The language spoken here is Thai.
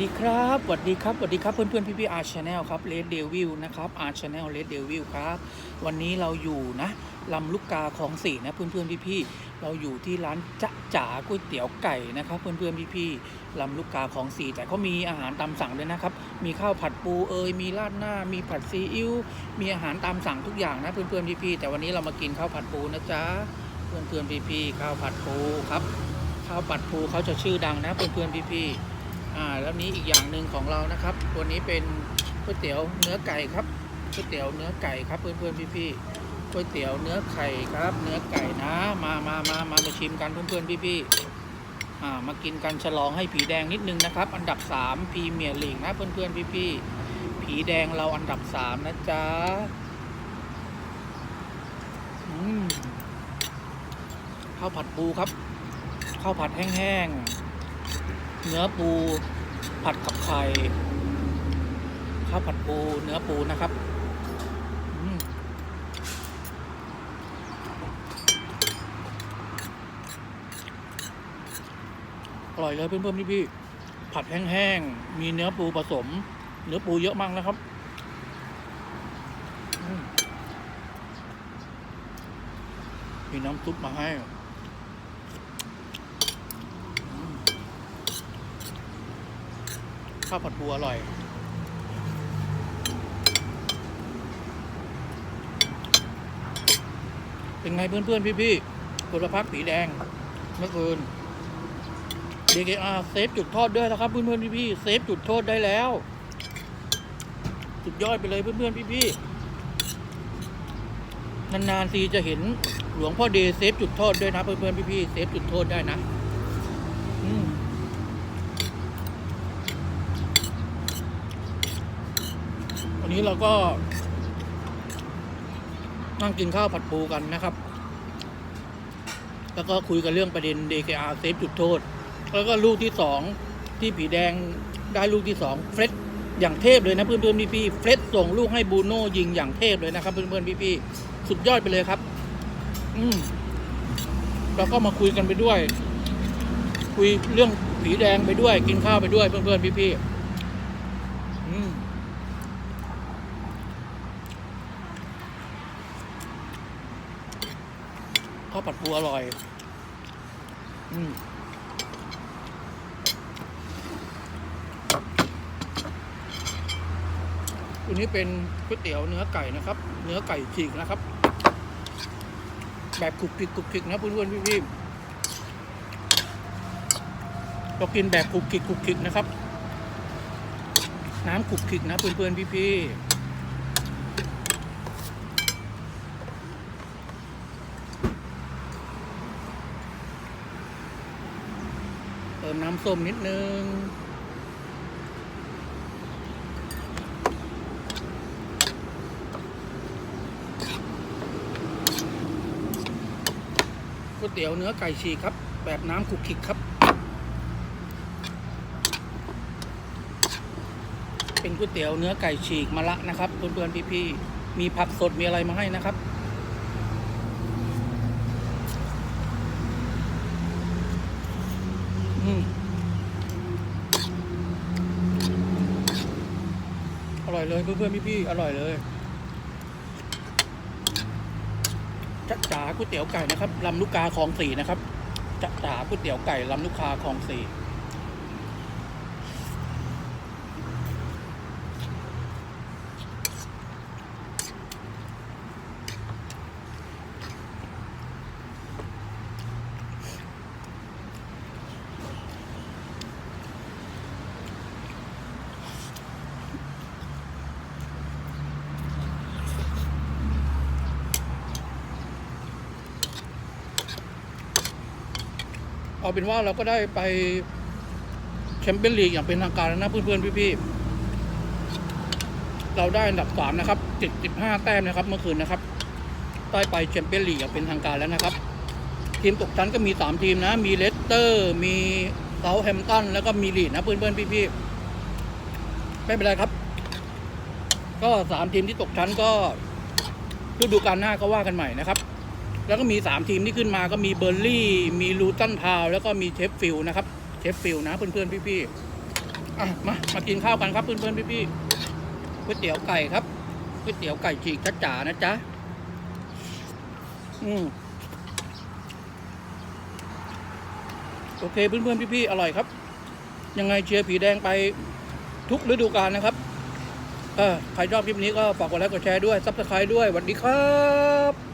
ดีครับสวัสดีครับสวัสดีครับเพื่อนเพื่อนพี่พี่อาร์ชแนลครับเลดเดวิลนะครับอาร์ชแนลเลดเดวิลครับ วันนี้เราอยู่นะลำลูกกาคลองสี่นะเพื่อนเพื่อนพี่พี่เราอยู่ที่ร้านจ๊ะจ๋าก๋วยเตี๋ยวไก่นะครับ เพื่อนเพื่อนพี่พี่ลำลูกกาคลองสี่แต่เขามีอาหารตามสั่งด้วยนะครับ มีข้าวผัดปูเอยมีราดหน้า มีผัดซีอิ๊วมีอาหารตามสั่งทุกอย่างนะเพื่อนเพื่อนพี่พี่แต่วันนี้เรามากินข้าวผัดปูนะจ๊ะเพื่อนเพื่อนพี่พี่ข้าวผัดปูครับข้าวผัดปูเขาจะชื่อดังนะเพื่อนเพื่อนพี่พี่ อ่าแล้วนี้อีกอย่างหนึ่งของเรานะครับ ตัวนี้เป็นก๋วยเตี๋ยวเนื้อไก่ครับก๋วยเตี๋ยวเนื้อไก่ครับเพื่อนเพื่อนพี่พี่ๆก๋วยเตี๋ยวเนื้อไข่ครับ เนื้อไก่นะมามามามามาชิมกันเพื่อนเพื่อนพี่พี่ๆอ่ามากินกันฉลองให้ผีแดงนิดนึงนะครับ อันดับ3พรีเมียร์ลีกนะเพื่อนเพื่อนพี่พี่ๆผีแดงเราอันดับ3นะจ๊ะข้าวผัดปูครับข้าวผัดแห้งๆ เนื้อปูผัดกับไข่ข้าวผัดปูเนื้อปูนะครับอร่อยเลยเพื่อนๆพี่ๆผัดแห้งๆ มีเนื้อปูผสม เนื้อปูเยอะมากนะครับมีน้ำซุปมาให้อืม ข้าวผัดปูอร่อย เป็นไงเพื่อนๆ พี่ๆพลพักสีแดง เมื่อคืน DKR เซฟจุดโทษด้วยนะครับ เพื่อนๆ พี่ๆ เซฟจุดโทษได้แล้ว สุดยอดไปเลยเพื่อนๆ พี่ๆ นานๆทีจะเห็นหลวงพ่อเดเซฟจุดโทษด้วยนะ เพื่อนๆ พี่ๆ เซฟจุดโทษได้นะ อืม วั นี้เราก็ นั่งกินข้าวผัดปูกันนะครับ แล้วก็คุยกันเรื่องประเด็น DKR เซฟจุดโทษ แล้วก็ลูกที่สองที่ผีแดงได้ลูกที่สองเฟรดอย่างเทพเลยนะเพื่อนเพื่อนพี่พี่ๆเฟรดส่งลูกให้บูโน่ยิงอย่างเทพเลยนะครับ เพื่อนเพื่อนพี่พี่ๆสุดยอดไปเลยครับ อืมแล้วก็มาคุยกันไปด้วย คุยเรื่องผีแดงไปด้วย กินข้าวไปด้วยเพื่อนเพื่อนพี่พี่ๆอืม ข้าว ผัดปูอร่อย อืมตัวนี้เป็นก๋วยเตี๋ยวเนื้อไก่นะครับ เนื้อไก่ฉีกนะครับ แบบคลุกคลิกคลุกคลิกนะเพื่อนๆพี่ๆเรากินแบบคลุกคลิกคลุกคลิกนะครับ น้ำคลุกคลิกนะเพื่อนๆพี่ๆ ติมน้ำส้มนิดนึง ก๋วยเตี๋ยวเนื้อไก่ฉีกครับ แบบน้ำขุกขิกครับ เป็นก๋วยเตี๋ยวเนื้อไก่ฉีกมะละนะครับเพื่อนๆพี่ๆมีผักสดมีอะไรมาให้นะครับ อร่อยเลยเพื่อนๆพี่ๆอร่อยเลยจ๊ะจ๋าก๋วยเตี๋ยวไก่นะครับลำลูกกาคลองสี่นะครับจ๊ะจ๋าก๋วยเตี๋ยวไก่ลำลูกกาคลองสี่ เอาเป็นว่าเราก็ได้ไปแชมเปี้ยนลีกอย่างเป็นทางการแล้วนะเพื่อนๆพี่ๆเราได้อันดับสามนะครับ75แต้มนะครับ เมื่อคืนนะครับได้ไปแชมเปี้ยนลีกอย่างเป็นทางการแล้วนะครับ ทีมตกชั้นก็มีสามทีมนะ มีเลสเตอร์ มีเซาแฮมป์ตันแล้วก็มีลีดนะเพื่อนๆพี่ๆไม่เป็นไรครับ ก็สามทีมที่ตกชั้นก็ฤดูกาลหน้าก็ว่ากันใหม่นะครับ แล้วก็มีสามทีมที่ขึ้นมาก็มีเบอร์ลี่ มีลูตันทาว แล้วก็มีเชฟฟิลนะครับ เชฟฟิลนะเพื่อนๆพี่ๆอะมา มากินข้าวกันครับเพื่อนๆพี่ๆก๋วยเตี๋ยวไก่ครับก๋วยเตี๋ยวไก่ฉีกจ๋าๆนะจ๊ะ อืมโอเคเพื่อนๆพี่ๆอร่อยครับ ยังไงเชียร์ผีแดงไปทุกฤดูกาลนะครับเออใครชอบคลิปนี้ก็ฝากกดไลค์กดแชร์ด้วยซับสไครต์ด้วยสวัสดีครับ